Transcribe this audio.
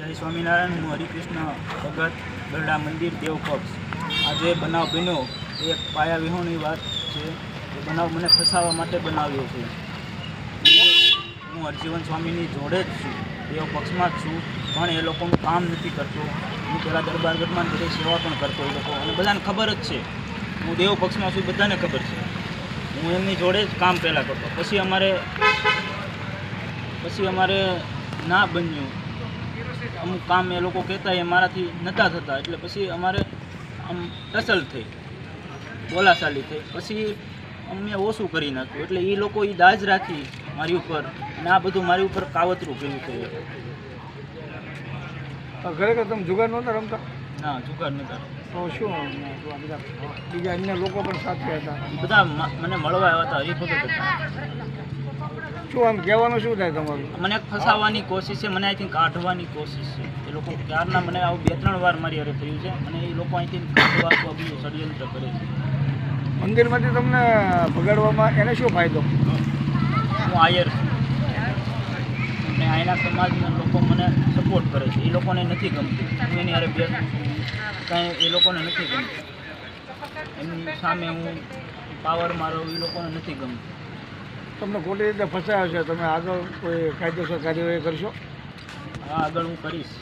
જય સ્વામિનારાયણ હું હરિકૃષ્ણ ભગત ગરડા મંદિર દેવપક્ષ આજે બનાવ બન્યો. એ એક પાયા વિહોણી વાત છે. એ બનાવ મને ફસાવા માટે બનાવ્યો છે. હું હરજીવન સ્વામીની જોડે જ છું. દેવ પક્ષમાં જ છું. પણ એ લોકોનું કામ નથી કરતો. હું પહેલાં દરબારગઢમાં બધી સેવા પણ કરતો એ લોકો. અને બધાને ખબર જ છે. હું દેવ પક્ષમાં છું. બધાને ખબર છે. હું એમની જોડે જ કામ પહેલાં કરતો. પછી અમારે પછી અમારે ના બન્યું. અમુક કામ એ લોકો કહેતા એ મારાથી નહોતા થતા. એટલે પછી અમારે આમ ટસલ થઈ. બોલાશાલી થઈ. પછી અમને ઓછું કરી નાખ્યું. એટલે એ લોકો એ દાજ રાખી મારી ઉપર. અને આ બધું મારી ઉપર કાવતરું કર્યું થયું ખરેખર તમે જુગાર નહોતા રમતા? ના જુગાર નહોતા તો શું બીજા અન્ય લોકો પણ સાથે હતા? બધા મને મળવા આવ્યા હતા એ હરિભગત હતા. શું આમ કહેવાનું શું થાય તમારું? મને ફસાવવાની કોશિશ છે મને અહીંથી કાઢવાની કોશિશ છે. એ લોકો ક્યારના મને આવું બે ત્રણ વાર મારી હારે થયું છે અને એ લોકો અહીંથી કાઢવા બીજું ષડયંત્ર કરે છે. મંદિરમાંથી તમને ભગાડવામાં એને શું ફાયદો? હું આયર છું. અને અહીંના સમાજના લોકો મને સપોર્ટ કરે છે. એ લોકોને નથી ગમતું. હું એની હારે બે કાંઈ એ લોકોને નથી ગમતું. એમની સામે હું પાવર મારો એ લોકોને નથી ગમતું. તમને ખોટી રીતે ફસાયો છે. તમે આગળ કોઈ કાયદેસર કાર્યવાહી કરશો? હા, આગળ હું કરીશ.